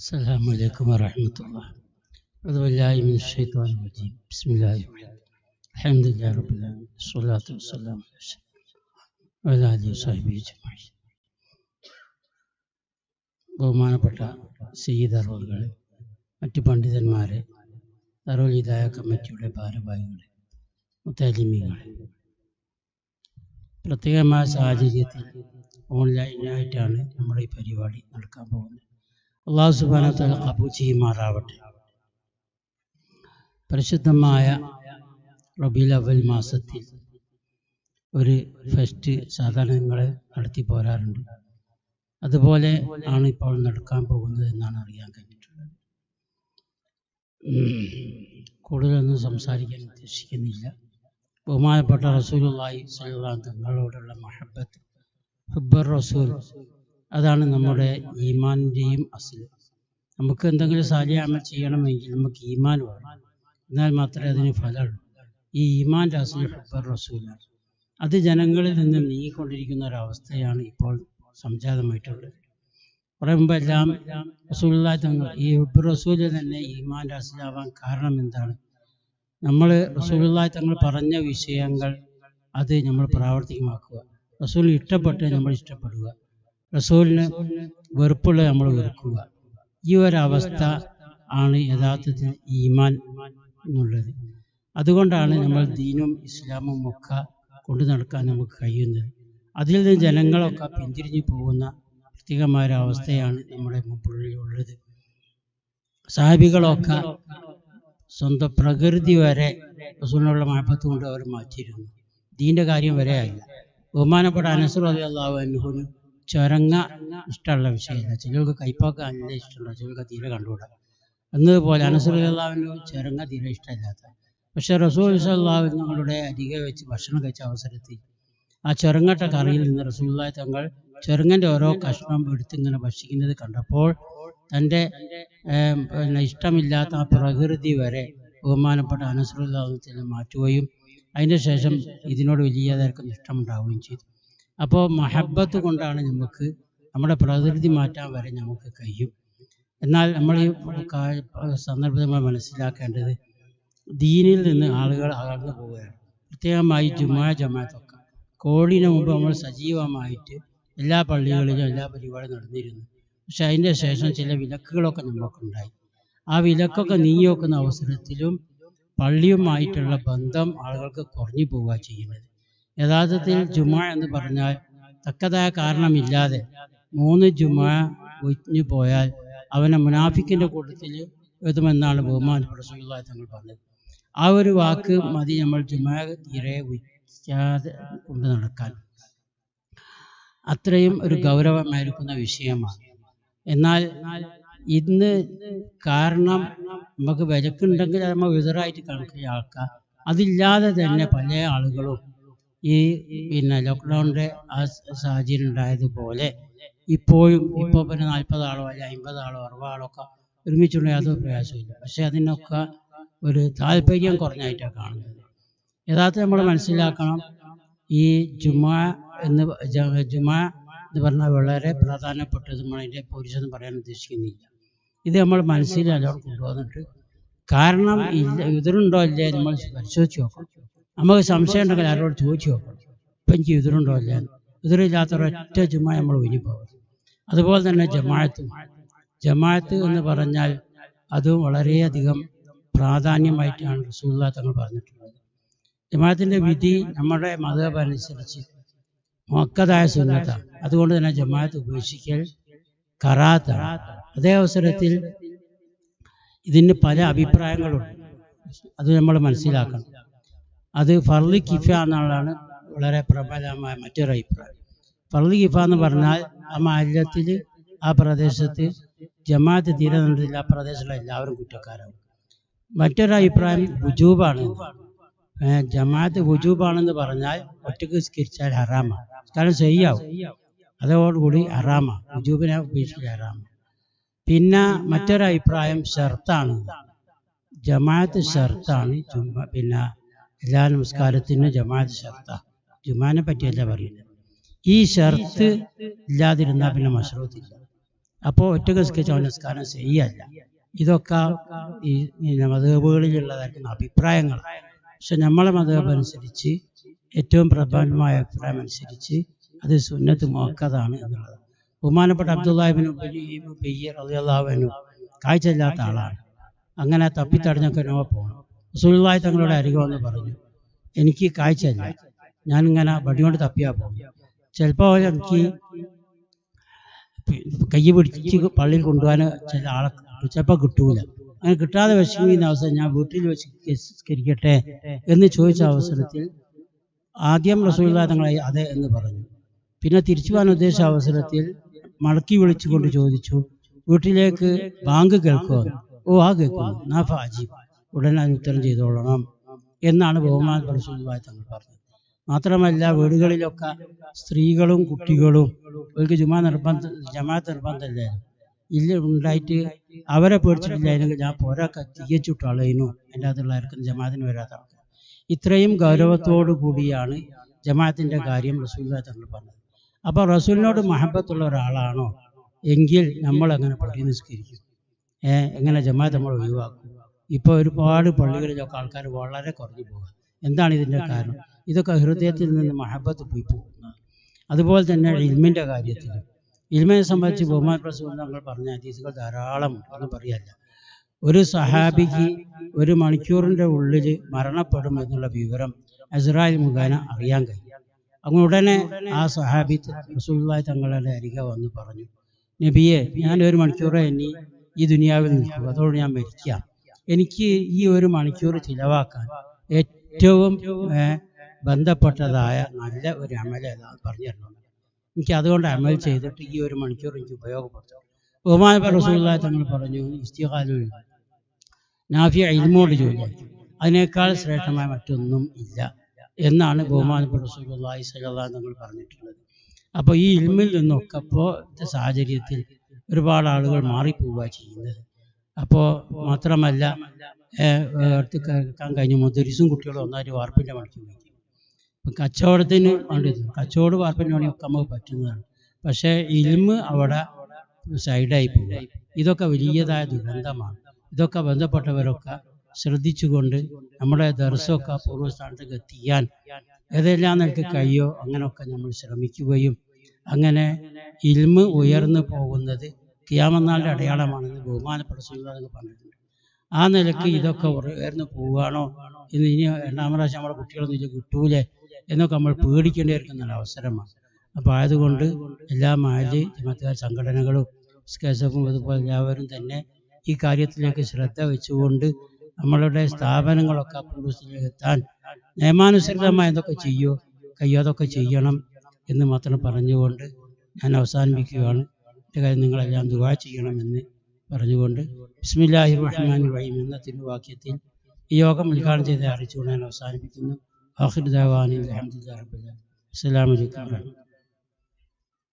السلام عليكم ورحمة الله أعوذ بالله من الشيطان الرجيم بسم الله الرحمن الرحيم الحمد لله رب العالمين الصلاة والسلام على أشرف وعلى آله وصحبه أجمعين ബഹുമാനപ്പെട്ട സയ്യിദ് അറുകളെ മറ്റ് പണ്ഡിതന്മാരെ തറോൽ ഹിദായ കമ്മിറ്റിയുടെ ഭാരവാഹികളെ മുത്താലിമികളെ പ്രത്യേകമായ സാഹചര്യത്തിൽ ഓൺലൈനായിട്ടാണ് നമ്മുടെ ഈ പരിപാടി നടക്കാൻ പോകുന്നത് അള്ളാഹു സുബാന കബൂ ചെയ്യുമാറാവട്ടെ. പരിശുദ്ധമായ റബീൽ അവൽ മാസത്തിൽ ഒരു ഫെസ്റ്റ് സാധാരണ നടത്തി പോരാറുണ്ട്. അതുപോലെ ആണ് ഇപ്പോൾ നടക്കാൻ പോകുന്നത് എന്നാണ് അറിയാൻ കഴിഞ്ഞിട്ടുള്ളത്. കൂടുതലൊന്നും സംസാരിക്കാൻ ഉദ്ദേശിക്കുന്നില്ല. ബഹുമാനപ്പെട്ട റസൂലുള്ളാഹി സ്വല്ലല്ലാഹു തങ്ങളോടുള്ള മഹബത്ത് ഹുബ്ബർ റസൂൽ അതാണ് നമ്മുടെ ഈമാനിന്റെയും അസൽ നമുക്ക് എന്തെങ്കിലും സാലിയാമൽ ചെയ്യണമെങ്കിൽ നമുക്ക് ഈമാൻ വേണം. എന്നാൽ മാത്രമേ അതിന് ഫലമുള്ളൂ ഈ ഈമാന്റെ അസൽ ഹുബ്ബർ റസൂലാണ് അത് ജനങ്ങളിൽ നിന്ന് നീങ്ങിക്കൊണ്ടിരിക്കുന്ന ഒരവസ്ഥയാണ് ഇപ്പോൾ സംജാതമായിട്ടുള്ളത്. കുറേ മുമ്പ് എല്ലാം റസൂലുള്ളാഹി തങ്ങൾ ഈ ഹുബ്ബർ റസൂൽ തന്നെ ഈമാന്റെ അസലാവാൻ കാരണം എന്താണ്? നമ്മൾ റസൂലായി തങ്ങൾ പറഞ്ഞ വിഷയങ്ങൾ അത് നമ്മൾ പ്രാവർത്തികമാക്കുക. റസൂൽ ഇഷ്ടപ്പെട്ട് നമ്മൾ ഇഷ്ടപ്പെടുക. റസൂലിന് വെറുപ്പുള്ള നമ്മൾ വെറുക്കുക. ഈ ഒരവസ്ഥ ആണ് യഥാർത്ഥത്തിൽ ഈമാൻ എന്നുള്ളത്. അതുകൊണ്ടാണ് നമ്മൾ ദീനും ഇസ്ലാമും ഒക്കെ കൊണ്ടു നടക്കാൻ നമുക്ക് കഴിയുന്നത്. അതിൽ നിന്ന് ജനങ്ങളൊക്കെ പിന്തിരിഞ്ഞു പോകുന്ന പ്രത്യേകമായ ഒരു അവസ്ഥയാണ് നമ്മുടെ മുമ്പിൽ ഉള്ളത് സാഹിബികളൊക്കെ സ്വന്തം പ്രകൃതി വരെ റസൂലിനുള്ള മഴപ്പത്ത് കൊണ്ട് അവർ മാറ്റിയിരുന്നു. ദീന്റെ കാര്യം വരെ ആയില്ല. ബഹുമാനപ്പെട്ട അനസുർ അലി അള്ളാഹു ചുരങ്ങ ഇഷ്ടമുള്ള വിഷയമില്ല ചിലർക്ക് കൈപ്പാക്ക നല്ല ഇഷ്ടമുള്ള ചിലർക്ക് തീരെ കണ്ടുകൂടാ. എന്നതുപോലെ അനസുർ ചൊരങ്ങ തീരെ ഇഷ്ടമില്ലാത്ത. പക്ഷേ റസൂൽ ഞങ്ങളുടെ അരികെ വെച്ച് ഭക്ഷണം കഴിച്ച അവസരത്തിൽ ആ ചൊരങ്ങട്ട കറിയിൽ നിന്ന് റസൂല്ലായി തങ്ങൾ ചൊരങ്ങന്റെ ഓരോ കഷ്ണം എടുത്ത് ഇങ്ങനെ ഭക്ഷിക്കുന്നത് കണ്ടപ്പോൾ തന്റെ പിന്നെ ഇഷ്ടമില്ലാത്ത ആ പ്രകൃതി വരെ ബഹുമാനപ്പെട്ട അനുസൃതാവിനെ മാറ്റുകയും അതിന്റെ ശേഷം ഇതിനോട് വലിയ തരക്കും ഇഷ്ടമുണ്ടാവുകയും ചെയ്തു. അപ്പോൾ മഹബത്ത് കൊണ്ടാണ് നമുക്ക് നമ്മുടെ പ്രകൃതി മാറ്റാൻ വരെ നമുക്ക് കഴിയും. എന്നാൽ നമ്മൾ ഈ സന്ദർഭമായി മനസ്സിലാക്കേണ്ടത് ദീനിൽ നിന്ന് ആളുകൾ അകർന്നു പോവുകയാണ്. പ്രത്യേകമായി ജുമാ ജമാത്തൊക്കെ കോഴിന് മുമ്പ് നമ്മൾ സജീവമായിട്ട് എല്ലാ പള്ളികളിലും എല്ലാ പരിപാടിയും നടന്നിരുന്നു. പക്ഷെ അതിന്റെ ശേഷം ചില വിലക്കുകളൊക്കെ നമുക്കുണ്ടായി. ആ വിലക്കൊക്കെ നീങ്ങിവെക്കുന്ന അവസരത്തിലും പള്ളിയുമായിട്ടുള്ള ബന്ധം ആളുകൾക്ക് കുറഞ്ഞു പോവുക ചെയ്യുന്നത്. യഥാർത്ഥത്തിൽ ജുമ എന്ന് പറഞ്ഞാൽ തക്കതായ കാരണമില്ലാതെ മൂന്ന് ജുമ ഒഴിഞ്ഞു പോയാൽ അവനെ മുനാഫിക്കിന്റെ കൂട്ടത്തിൽ എഴുതുമെന്നാണ് ബഹുമാന റസൂലുള്ളാഹി തങ്ങൾ പറഞ്ഞത്. ആ ഒരു വാക്ക് മതി നമ്മൾ ജുമാ തീരെ ഉച്ചാതെ കൊണ്ട് നടക്കാൻ. അത്രയും ഒരു ഗൗരവമായിരിക്കുന്ന വിഷയമാണ്. എന്നാൽ ഇന്ന് കാരണം നമുക്ക് വിലക്കുണ്ടെങ്കിൽ നമ്മൾ വിതറായിട്ട് കണക്കിയ ആൾക്കാർ അതില്ലാതെ തന്നെ പല ആളുകളും ഈ പിന്നെ ലോക്ക്ഡൗണിന്റെ ആ സാഹചര്യം ഉണ്ടായതുപോലെ ഇപ്പോഴും ഇപ്പോൾ പിന്നെ നാൽപ്പത് അല്ലെ അമ്പത് ആളോ അറുപത് ആളോ ഒക്കെ ഒരുമിച്ചുള്ള യാതൊരു പ്രയാസമില്ല പക്ഷെ അതിനൊക്കെ ഒരു താല്പര്യം കുറഞ്ഞായിട്ടാണ് കാണുന്നത്. യഥാർത്ഥം നമ്മൾ മനസ്സിലാക്കണം ഈ ജുമാ എന്ന് ജുമാ എന്ന് പറഞ്ഞാൽ വളരെ പ്രധാനപ്പെട്ടതും അതിന്റെ പോലീസെന്ന് പറയാൻ ഉദ്ദേശിക്കുന്നില്ല. ഇത് നമ്മൾ മനസ്സിൽ നല്ലോണം കൊണ്ടുവന്നിട്ട് കാരണം ഇല്ല ഇതിലുണ്ടോ ഇല്ലേ നമ്മൾ പരിശോധിച്ച് നോക്കണം. നമുക്ക് സംശയം ഉണ്ടെങ്കിൽ ആരോട് ചോദിച്ചു നോക്കണം. ഇപ്പം എനിക്ക് എതിരുണ്ടോ അല്ല എതിരില്ലാത്ത ഒരൊറ്റ ജുമാ നമ്മൾ ഒഴിഞ്ഞു പോകും. അതുപോലെ തന്നെ ജമായത്ത് ജമാഅത്ത് എന്ന് പറഞ്ഞാൽ അതും വളരെയധികം പ്രാധാന്യമായിട്ടാണ് റസൂല്ലാ തങ്ങൾ പറഞ്ഞിട്ടുള്ളത്. ജമാഅത്തിന്റെ വിധി നമ്മുടെ മതം അനുസരിച്ച് മൊക്കതായ സുന്നത്താണ് അതുകൊണ്ട് തന്നെ ജമാഅത്ത് ഉപേക്ഷിക്കൽ കറാത്താണ് അതേ അവസരത്തിൽ ഇതിന് പല അഭിപ്രായങ്ങളുണ്ട്. അത് നമ്മൾ മനസ്സിലാക്കണം. അത് ഫർലി കിഫ എന്നുള്ളതാണ് വളരെ പ്രബലമായ മറ്റൊരു അഭിപ്രായം. ഫർലി കിഫ എന്ന് പറഞ്ഞാൽ ആ മാലിന്യത്തിൽ ആ പ്രദേശത്ത് ജമാഅത്ത് തീരെ നടന്നില്ല ആ പ്രദേശത്തുള്ള എല്ലാവരും കുറ്റക്കാരാവും. മറ്റൊരു അഭിപ്രായം വുജൂബാണ്. ജമാഅത്ത് വുജൂബാണെന്ന് പറഞ്ഞാൽ ഒറ്റയ്ക്ക് സ്കരിച്ചാൽ ഹറാമാണ്. കാരണം ചെയ്യാവും അതോടുകൂടി ഹറാമാണ്. വുജൂബിനെ ഉപേക്ഷിച്ച് ഹറാമാണ്. പിന്നെ മറ്റൊരു അഭിപ്രായം ഷർത്താണ് ജമാഅത്ത് ഷർത്താണ് പിന്നെ എല്ലാ നമസ്കാരത്തിനും ജമാഅത്ത് ഷർത്താണ് ജുമാനെ പറ്റിയല്ല പറയുന്നത്. ഈ ഷർത്ത് ഇല്ലാതിരുന്നാൽ പിന്നെ മഷറൂത്തില്ല. അപ്പോൾ ഒറ്റ നിസ്കരിച്ച നമസ്കാരം ശരിയല്ല ഇതൊക്കെ ഈ മതേബുകളിലുള്ളതായിരിക്കുന്ന അഭിപ്രായങ്ങൾ പക്ഷെ നമ്മളെ മതേബ് അനുസരിച്ച് ഏറ്റവും പ്രധാനമായ അഭിപ്രായം അനുസരിച്ച് അത് സുന്നത്ത് മുഹക്കതാണ് എന്നുള്ളത്. ബഹുമാനപ്പെട്ട അബ്ദുല്ലാഹിബിൻ റളിയല്ലാഹുവിനു കാഴ്ചയില്ലാത്ത ആളാണ്. അങ്ങനെ തപ്പിത്തടഞ്ഞൊക്കെ നോ പോകണം റസൂലുള്ളാഹി തങ്ങളുടെ അരികെ വന്ന് പറഞ്ഞു. എനിക്ക് കാഴ്ചയില്ല. ഞാനിങ്ങനെ വടികൊണ്ട് തപ്പിയാ പോകും. ചിലപ്പോൾ എനിക്ക് കൈ പിടിച്ച് പള്ളിയിൽ കൊണ്ടുപോകാൻ ചില ആളെ ചിലപ്പോൾ കിട്ടൂല. അങ്ങനെ കിട്ടാതെ വിഷമിക്കുന്ന അവസരം ഞാൻ വീട്ടിൽ വെച്ച് നിസ്കരിക്കട്ടെ എന്ന് ചോദിച്ച അവസരത്തിൽ ആദ്യം റസൂലുള്ളാഹി തങ്ങളെ അതെ എന്ന് പറഞ്ഞു. പിന്നെ തിരിച്ചു പോകാൻ ഉദ്ദേശിച്ച അവസരത്തിൽ മടക്കി വിളിച്ചുകൊണ്ട് ചോദിച്ചു വീട്ടിലേക്ക് ബാങ്ക് കേൾക്കുമോ ഓ ആ കേൾക്കുന്നു. നാ ഫാജി ഉടനെ അനുത്തരം ചെയ്തോളണം എന്നാണ് ബഹുമാൻ റസൂലുള്ളാഹി തങ്ങൾ പറഞ്ഞത്. മാത്രമല്ല വീടുകളിലൊക്കെ സ്ത്രീകളും കുട്ടികളും അവർക്ക് ജുമാ നിർബന്ധ ജമാഅത്ത് നിർബന്ധമല്ലേ? ഇല്ല ഉണ്ടായിട്ട് അവരെ പേടിച്ചിട്ടില്ലായിരുന്നെങ്കിൽ ഞാൻ പോരാക്ക തികച്ചിട്ട് അളയുന്നു എന്റെ അതുള്ളവർക്കും ജമാഅത്തിന് വരാത്ത ഇത്രയും ഗൗരവത്തോടു കൂടിയാണ് ജമാഅത്തിന്റെ കാര്യം റസൂലിനായി തങ്ങൾ പറഞ്ഞത്. അപ്പോൾ റസൂലിനോട് മഹബത്തുള്ള ഒരാളാണോ? എങ്കിൽ നമ്മൾ അങ്ങനെ പള്ളി നിസ്കരിക്കും എങ്ങനെ ജമാഅത്ത് നമ്മൾ ഒഴിവാക്കും? ഇപ്പോൾ ഒരുപാട് പള്ളികളിലൊക്കെ ആൾക്കാർ വളരെ കുറഞ്ഞു പോകുക എന്താണ് ഇതിന്റെ കാരണം? ഇതൊക്കെ ഹൃദയത്തിൽ നിന്ന് മഹബത്ത് പോയി പോകുന്നത് അതുപോലെ തന്നെ ഇൽമിന്റെ കാര്യത്തിൽ ഇൽമിനെ സംബന്ധിച്ച് ബഹുമാൻ പ്രസവം തങ്ങൾ പറഞ്ഞ അതീസുകൾ ധാരാളം ഒന്നും പറയല്ല ഒരു സഹാബിക്ക് ഒരു മണിക്കൂറിന്റെ ഉള്ളിൽ മരണപ്പെടും എന്നുള്ള വിവരം ഇസ്രായേൽ മുഖേന അറിയാൻ കഴിയും. അങ്ങ് ഉടനെ ആ സഹാബി റസൂലുള്ളാഹി തങ്ങളുടെ അരികെ വന്ന് പറഞ്ഞു നബിയെ ഞാൻ ഒരു മണിക്കൂറേ ഇനി ഈ ദുനിയാവിൽ നിൽക്കും. അതോട് ഞാൻ മരിക്കാം. എനിക്ക് ഈ ഒരു മണിക്കൂർ ചിലവാക്കാൻ ഏറ്റവും ബന്ധപ്പെട്ടതായ നല്ല ഒരു അമൽ ഏതാണ് പറഞ്ഞു തരണം എനിക്ക് അതുകൊണ്ട് അമൽ ചെയ്തിട്ട് ഈ ഒരു മണിക്കൂർ എനിക്ക് ഉപയോഗപ്പെടുത്തും. ബഹുമാനപ്പെട്ട റസൂലുള്ളാഹി തങ്ങൾ പറഞ്ഞു ഇസ്തിഹാലുൽ നാഫിയ ഇൽമോട് ജോലിയാക്കി അതിനേക്കാൾ ശ്രേഷ്ഠമായ മറ്റൊന്നും ഇല്ല എന്നാണ് ബഹുമാനപ്പെട്ട റസൂലുള്ളാഹി സ്വല്ലല്ലാഹു അലൈഹി തങ്ങൾ പറഞ്ഞിട്ടുള്ളത്. അപ്പോൾ ഈ ഇൽമിൽ നിന്നൊക്കെ ഇപ്പോൾ സാഹചര്യത്തിൽ ഒരുപാട് ആളുകൾ മാറിപ്പോവുക ചെയ്യുന്നത്. അപ്പോൾ മാത്രമല്ല അടുത്ത് കേൾക്കാൻ കഴിഞ്ഞ മുദരിസും കുട്ടികളും ഒന്നായിട്ട് വാർപ്പിന്റെ പണിക്ക് ഇപ്പം കച്ചവടത്തിന് വേണ്ടി കച്ചവട വാർപ്പിന്റെ ഒക്കെ നമുക്ക് പറ്റുന്നതാണ്. പക്ഷേ ഇൽമ് അവിടെ സൈഡായി പോകും ഇതൊക്കെ വലിയതായ ദുരന്തമാണ്. ഇതൊക്കെ ബന്ധപ്പെട്ടവരൊക്കെ ശ്രദ്ധിച്ചുകൊണ്ട് നമ്മുടെ ദർശമൊക്കെ പൂർവസ്ഥാനത്തേക്ക് എത്തിക്കാൻ ഏതെല്ലാം നിനക്ക് കഴിയോ അങ്ങനെയൊക്കെ നമ്മൾ ശ്രമിക്കുകയും അങ്ങനെ ഇൽമ് ഉയർന്നു പോകുന്നത് കിയാമന്നാളിന്റെ അടയാളമാണെന്ന് ബഹുമാനപ്പെട്ട എന്ന് പറഞ്ഞിട്ടുണ്ട്. ആ നിലയ്ക്ക് ഇതൊക്കെ ഉയർന്നു പോവുകയാണോ? ഇന്ന് ഇനി രണ്ടാം പ്രാവശ്യം നമ്മുടെ കുട്ടികളൊന്നും ഇത് കിട്ടൂലേ എന്നൊക്കെ നമ്മൾ പേടിക്കേണ്ടി ഒരു അവസരമാണ്. അപ്പോൾ ആയതുകൊണ്ട് എല്ലാ മാലി ജമത്തുകാർ സംഘടനകളും സ്കേസഫും അതുപോലെ എല്ലാവരും തന്നെ ഈ കാര്യത്തിലേക്ക് ശ്രദ്ധ വെച്ചുകൊണ്ട് നമ്മളുടെ സ്ഥാപനങ്ങളൊക്കെ എത്താൻ നിയമാനുസൃതമായി എന്തൊക്കെ ചെയ്യോ കയ്യോ അതൊക്കെ ചെയ്യണം എന്ന് മാത്രം പറഞ്ഞുകൊണ്ട് ഞാൻ അവസാനിപ്പിക്കുകയാണ്. കാര്യം നിങ്ങളെല്ലാം ദുവാ ചെയ്യണമെന്ന് പറഞ്ഞുകൊണ്ട് ബിസ്മില്ലാഹി റഹ്മാൻ റഹീം എന്ന തിരുവാക്യത്തിൽ ഈ യോഗം ഉദ്ഘാടനം ചെയ്ത് അറിയിച്ചുകൊണ്ട് ഞാൻ അവസാനിപ്പിക്കുന്നു. ആഖിർ ദാവാനി അലഹമുല്ലാ റബ്ബിൽ അസ്സലാമു അലൈക്കും വറഹ്മത്തുള്ളാഹി